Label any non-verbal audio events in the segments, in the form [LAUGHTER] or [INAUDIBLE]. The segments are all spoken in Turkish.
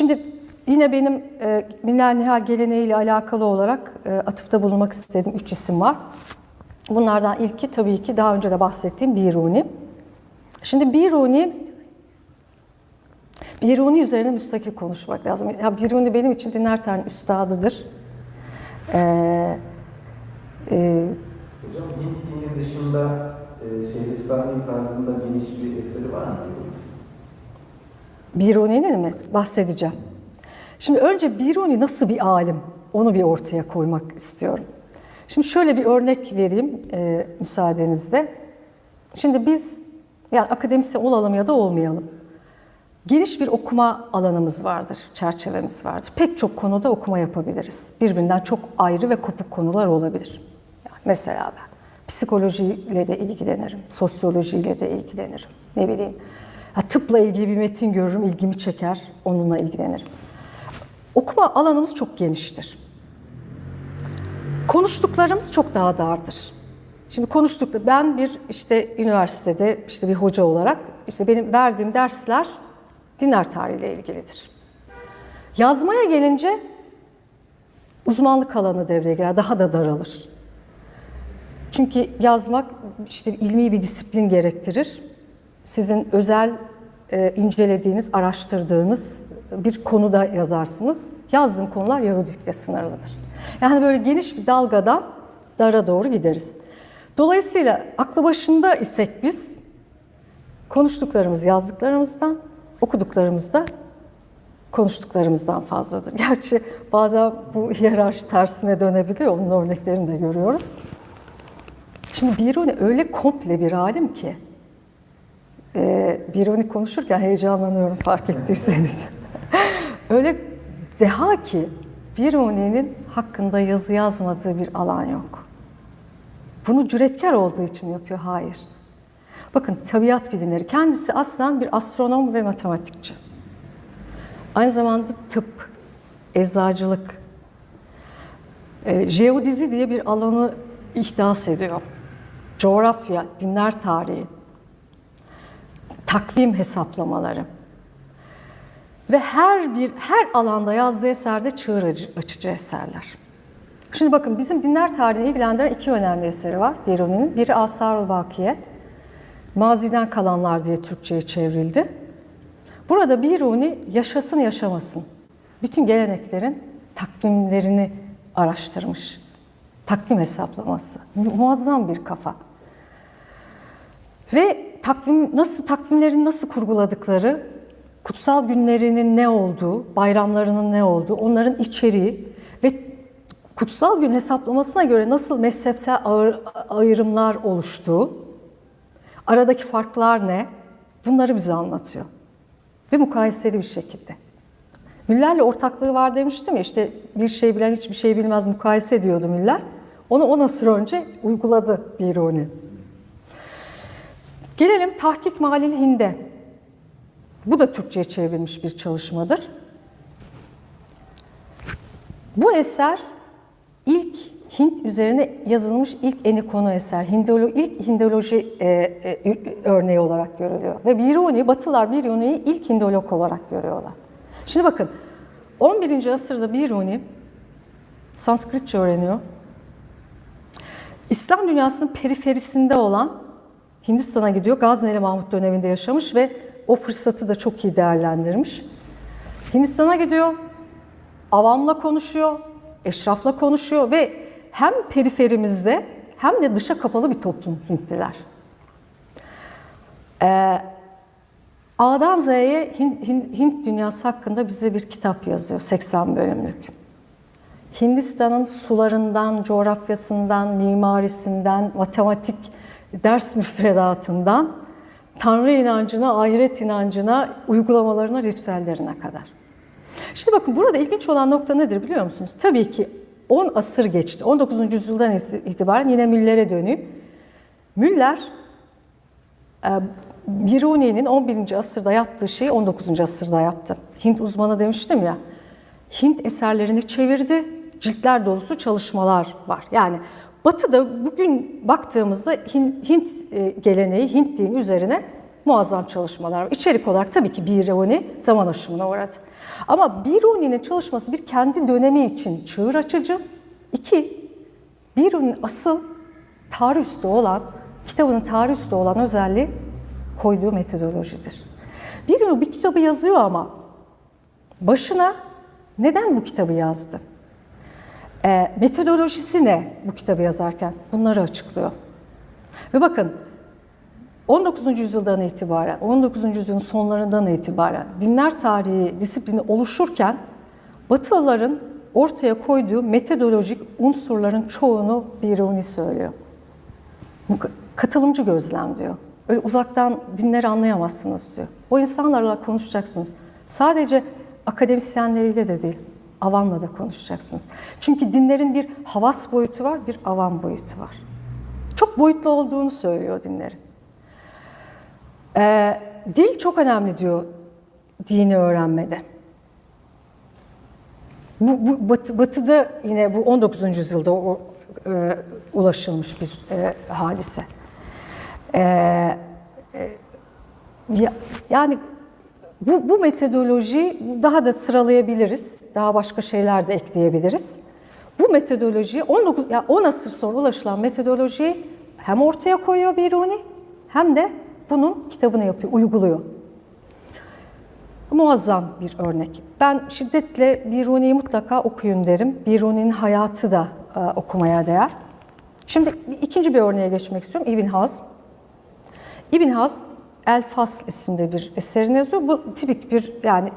Şimdi yine benim e, Millennial geleneğiyle alakalı olarak e, atıfta bulunmak istediğim üç isim var. Bunlardan ilki tabii ki daha önce de bahsettiğim Biruni. Şimdi Biruni, Biruni üzerine müstakil konuşmak lazım. Ya Biruni benim için dinler tarihinin üstadıdır. Ee, e, Hocam Hint dini dışında e, Şehristani tarzında geniş bir eseri var mı? Biruni'nin mi? Bahsedeceğim. Şimdi önce Biruni nasıl bir alim? Onu bir ortaya koymak istiyorum. Şimdi şöyle bir örnek vereyim e, müsaadenizle. Şimdi biz yani akademisyen olalım ya da olmayalım. Geniş bir okuma alanımız vardır, çerçevemiz vardır. Pek çok konuda okuma yapabiliriz. Birbirinden çok ayrı ve kopuk konular olabilir. Yani mesela ben psikolojiyle de ilgilenirim, sosyolojiyle de ilgilenirim. Ne bileyim, ya tıpla ilgili bir metin görürüm, ilgimi çeker, onunla ilgilenirim. Okuma alanımız çok geniştir. Konuştuklarımız çok daha dardır. Şimdi konuştuk ben bir işte üniversitede işte bir hoca olarak işte benim verdiğim dersler dinler tarihiyle ilgilidir. Yazmaya gelince uzmanlık alanı devreye girer, daha da daralır. Çünkü yazmak işte ilmi bir disiplin gerektirir. Sizin özel e, incelediğiniz, araştırdığınız bir konuda yazarsınız. Yazdığım konular Yahudilikle sınırlıdır. Yani böyle geniş bir dalgadan dara doğru gideriz. Dolayısıyla aklı başında isek biz konuştuklarımız yazdıklarımızdan, okuduklarımız da konuştuklarımızdan fazladır. Gerçi bazen bu hiyerarşi tersine dönebiliyor, onun örneklerini de görüyoruz. Şimdi Biruni öyle komple bir alim ki, e, Biruni konuşurken heyecanlanıyorum fark ettiyseniz. [LAUGHS] öyle deha ki Biruni'nin hakkında yazı yazmadığı bir alan yok. Bunu cüretkar olduğu için yapıyor, hayır. Bakın tabiat bilimleri, kendisi aslen bir astronom ve matematikçi. Aynı zamanda tıp, eczacılık, e, jeodizi diye bir alanı ihdas ediyor. Coğrafya, dinler tarihi, takvim hesaplamaları ve her bir her alanda yazdığı eserde çığır açıcı eserler. Şimdi bakın bizim dinler tarihini ilgilendiren iki önemli eseri var Biruni'nin. Biri Asar-ı Bakiye, Maziden Kalanlar diye Türkçe'ye çevrildi. Burada Biruni yaşasın yaşamasın. Bütün geleneklerin takvimlerini araştırmış. Takvim hesaplaması. Muazzam bir kafa. Ve takvim nasıl takvimlerin nasıl kurguladıkları, kutsal günlerinin ne olduğu, bayramlarının ne olduğu, onların içeriği ve kutsal gün hesaplamasına göre nasıl mezhepsel ayrımlar oluştuğu, aradaki farklar ne, bunları bize anlatıyor. Ve mukayeseli bir şekilde. Müller'le ortaklığı var demiştim ya, işte bir şey bilen hiçbir şey bilmez mukayese ediyordu Müller. Onu on asır önce uyguladı Biruni. Gelelim Tahkik Malil Hinde. Bu da Türkçe'ye çevrilmiş bir çalışmadır. Bu eser ilk Hint üzerine yazılmış ilk eni konu eser. Hindolo, ilk Hindoloji e, e, örneği olarak görülüyor. Ve Biruni, Batılar Biruni'yi ilk Hindolog olarak görüyorlar. Şimdi bakın, 11. asırda Biruni Sanskritçe öğreniyor. İslam dünyasının periferisinde olan Hindistan'a gidiyor. Gazneli Mahmut döneminde yaşamış ve o fırsatı da çok iyi değerlendirmiş. Hindistan'a gidiyor, avamla konuşuyor, eşrafla konuşuyor ve hem periferimizde hem de dışa kapalı bir toplum Hintliler. Ee, A'dan Z'ye Hint, dünyası hakkında bize bir kitap yazıyor, 80 bölümlük. Hindistan'ın sularından, coğrafyasından, mimarisinden, matematik ders müfredatından, Tanrı inancına, ahiret inancına, uygulamalarına, ritüellerine kadar. Şimdi bakın burada ilginç olan nokta nedir biliyor musunuz? Tabii ki 10 asır geçti. 19. yüzyıldan itibaren yine Müller'e dönüp Müller Biruni'nin 11. asırda yaptığı şeyi 19. asırda yaptı. Hint uzmanı demiştim ya. Hint eserlerini çevirdi. Ciltler dolusu çalışmalar var. Yani Batı'da bugün baktığımızda Hint geleneği, Hint dini üzerine muazzam çalışmalar var. İçerik olarak tabii ki Biruni zaman aşımına uğradı. Ama Biruni'nin çalışması bir kendi dönemi için çığır açıcı. İki, Biruni'nin asıl tarih üstü olan, kitabının tarih üstü olan özelliği koyduğu metodolojidir. Biruni bir kitabı yazıyor ama başına neden bu kitabı yazdı? E, metodolojisi ne bu kitabı yazarken? Bunları açıklıyor. Ve bakın 19. yüzyıldan itibaren, 19. yüzyılın sonlarından itibaren dinler tarihi disiplini oluşurken Batılıların ortaya koyduğu metodolojik unsurların çoğunu Biruni söylüyor. Katılımcı gözlem diyor. Öyle uzaktan dinleri anlayamazsınız diyor. O insanlarla konuşacaksınız. Sadece akademisyenleriyle de değil, avamla da konuşacaksınız. Çünkü dinlerin bir havas boyutu var, bir avam boyutu var. Çok boyutlu olduğunu söylüyor dinlerin. Ee, dil çok önemli diyor dini öğrenmede. Bu, bu batı, batıda yine bu 19. yüzyılda o, e, ulaşılmış bir e, hadise. E, e, ya- yani bu, bu metodoloji daha da sıralayabiliriz. Daha başka şeyler de ekleyebiliriz. Bu metodoloji 19 ya 10 asır sonra ulaşılan metodolojiyi hem ortaya koyuyor Biruni hem de bunun kitabını yapıyor, uyguluyor. Muazzam bir örnek. Ben şiddetle Biruni'yi mutlaka okuyun derim. Biruni'nin hayatı da e, okumaya değer. Şimdi ikinci bir örneğe geçmek istiyorum. İbn Hazm. İbn Hazm El Fasl isimli bir eserini yazıyor. Bu tipik bir yani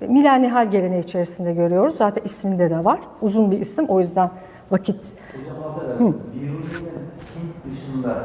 milenihal geleneği içerisinde görüyoruz. Zaten isminde de var. Uzun bir isim. O yüzden vakit Hocam Hint dışında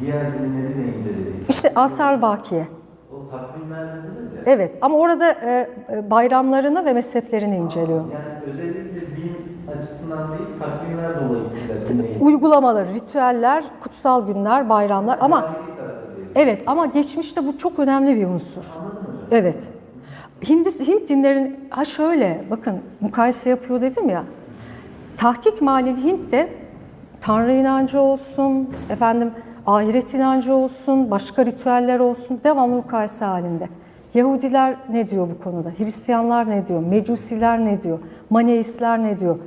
diğer de inceledi. işte Asar Bakiye. O takvimler dediniz ya. Evet ama orada e, e, bayramlarını ve mezheplerini inceliyor. Yani özellikle din açısından değil, takvimler dolayısıyla. Uygulamaları, ritüeller, kutsal günler, bayramlar ama değil. Evet ama geçmişte bu çok önemli bir unsur. Evet. Hindis, Hint dinlerin ha şöyle bakın mukayese yapıyor dedim ya. Tahkik malili Hint de Tanrı inancı olsun, efendim ahiret inancı olsun, başka ritüeller olsun devamlı mukayese halinde. Yahudiler ne diyor bu konuda? Hristiyanlar ne diyor? Mecusiler ne diyor? Maneistler ne diyor?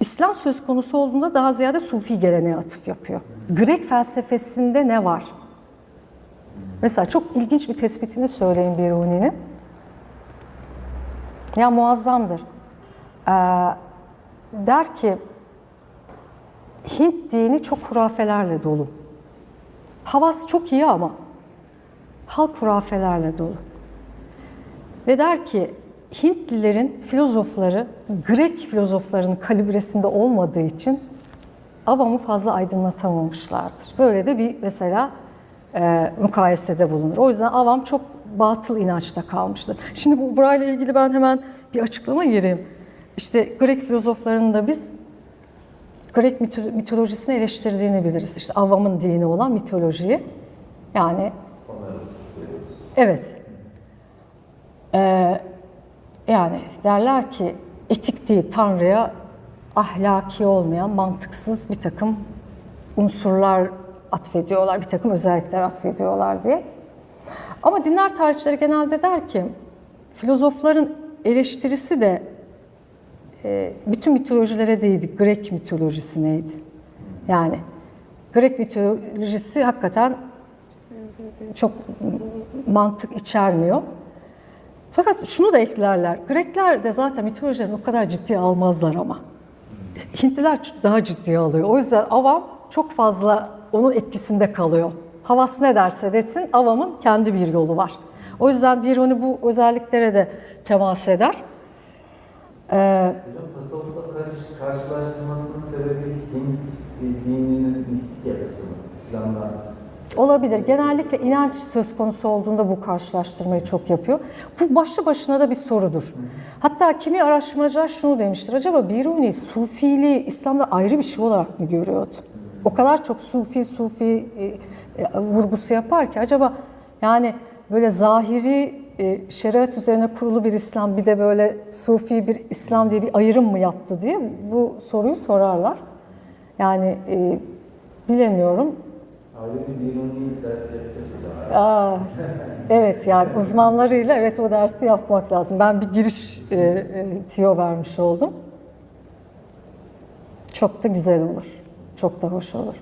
İslam söz konusu olduğunda daha ziyade Sufi geleneğe atıf yapıyor. Grek felsefesinde ne var? Mesela çok ilginç bir tespitini söyleyeyim Biruni'nin. Ya muazzamdır. Ee, der ki Hint dini çok hurafelerle dolu. Havas çok iyi ama halk hurafelerle dolu. Ve der ki Hintlilerin filozofları Grek filozoflarının kalibresinde olmadığı için avamı fazla aydınlatamamışlardır. Böyle de bir mesela e, mukayesede bulunur. O yüzden avam çok batıl inançta kalmıştır. Şimdi bu burayla ilgili ben hemen bir açıklama gireyim. İşte Grek filozoflarının da biz Grek mito- mitolojisini eleştirdiğini biliriz. İşte avamın dini olan mitolojiyi. Yani evet. Ee, yani derler ki etik değil Tanrı'ya ahlaki olmayan mantıksız bir takım unsurlar atfediyorlar, bir takım özellikler atfediyorlar diye. Ama dinler tarihçileri genelde der ki filozofların eleştirisi de e, bütün mitolojilere değildi, Grek mitolojisindeydi. Yani Grek mitolojisi hakikaten çok mantık içermiyor. Fakat şunu da eklerler. Grekler de zaten mitolojilerini o kadar ciddiye almazlar ama. Hintliler daha ciddiye alıyor. O yüzden avam çok fazla onun etkisinde kalıyor. Havas ne derse desin avamın kendi bir yolu var. O yüzden Biruni bu özelliklere de temas eder. Ee, Hocam tasavvufla karış, karşılaştırmasının sebebi Hint dininin mistik yapısı mı? İslam'dan Olabilir. Genellikle inanç söz konusu olduğunda bu karşılaştırmayı çok yapıyor. Bu başlı başına da bir sorudur. Hatta kimi araştırmacılar şunu demiştir. Acaba Biruni Sufiliği İslam'da ayrı bir şey olarak mı görüyordu? O kadar çok Sufi Sufi e, e, vurgusu yapar ki acaba yani böyle zahiri e, şeriat üzerine kurulu bir İslam bir de böyle Sufi bir İslam diye bir ayrım mı yaptı diye bu soruyu sorarlar. Yani e, bilemiyorum. Aa, evet yani uzmanlarıyla evet o dersi yapmak lazım. Ben bir giriş e, e, tiyo vermiş oldum. Çok da güzel olur. Çok da hoş olur.